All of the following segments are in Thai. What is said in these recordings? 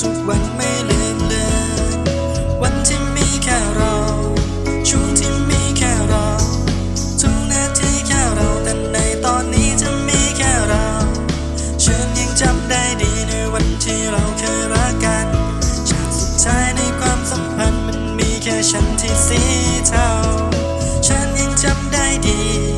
ทุกวันไม่เลือนเลือนวันที่มีแค่เราช่วงที่มีแค่เราทุกนาทีแค่เราแต่ในตอนนี้จะมีแค่เราฉันยังจำได้ดีในวันที่เราเคยรักกันฉากสุดท้ายในความสัมพันธ์มันมีแค่ฉันที่สีเทาฉันยังจำได้ดี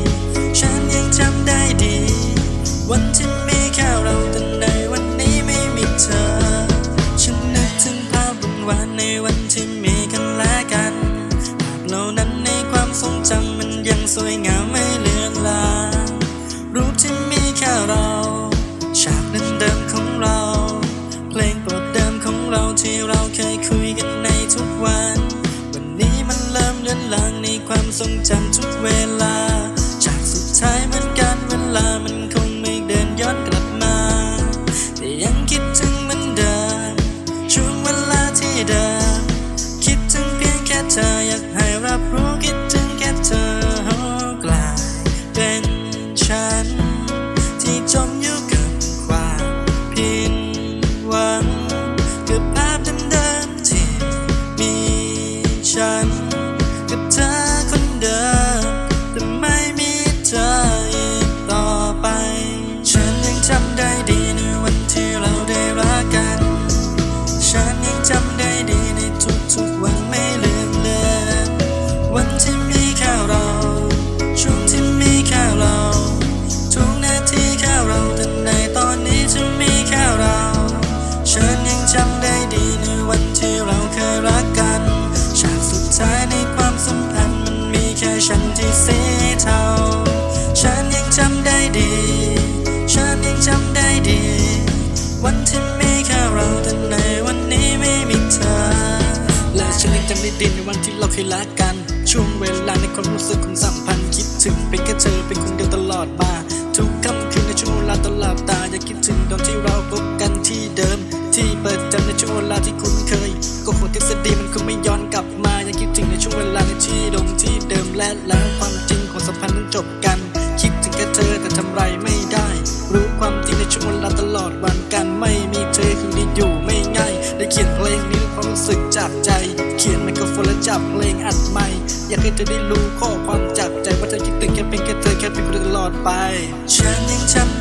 ยังสวยงามไม่เลือนลางรูปที่มีแค่เรา ฉากนั้นเดิมของเรา เพลงโปรดเดิมของเราที่เราเคยคุยกันในทุกวัน วันนี้มันเริ่มเลือนลางในความทรงจำทุกเวลาฉากสุดท้ายมัน วันที่เรากัน ช่วงเวลาในความรู้สึกของสัมพันธ์คิดถึงเป็นแค่เธอเป็นคนเดียวตลอดมา ทุกค่ำคืนในช่วงเวลาตลอดตาอยากคิดถึงตอนที่เราพบกันที่เดิม ที่เปิดจำในช่วงเวลาที่คุ้นเคย ก็คงทฤษฎีมันคงไม่ย้อนกลับมายังคิดถึงในช่วงเวลาในที่ดงที่เดิมและแล้วความจริงของสัมพันธ์นั้นจบกัน คิดถึงแค่เธอแต่ทำไรไม่ได้ รู้ความจริงในช่วงเวลาตลอดวันกันไม่มีเธอคือนี้อยู่ไม่ง่ายได้เขียนเพลงนี้ด้วยความรู้สึกจากใจ เขียนมโคร โฟนและจับเพลงอัดใหม่ อยากให้เธอได้รู้ข้อความจากใจว่าเธอคิดถึงแค่เพียงแค่เธอแค่เป็นคนเดียวตลอดไป ฉันยังจำ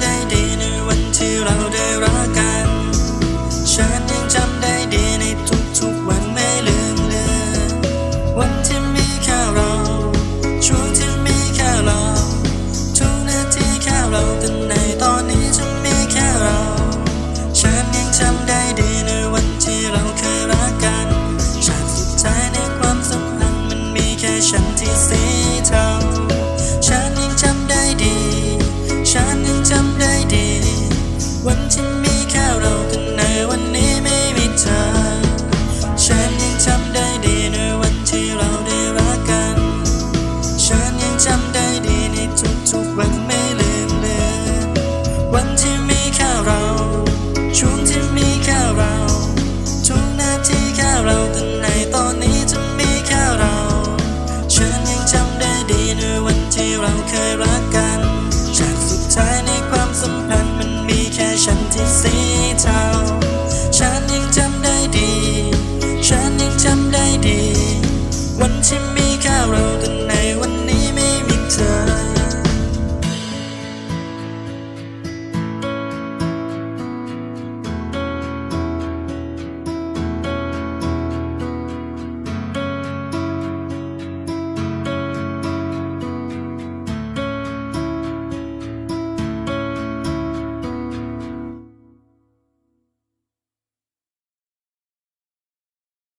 วันที่มีแค่เรา ช่วงที่มีแค่เราทุกนาทีแค่เราแต่ในตอนนี้จะมีแค่เรา ฉันยังจำได้ดีในวันที่เราเคยรักกัน จากสุดท้ายในความสัมพันธ์มันมีแค่ฉันที่สีเทา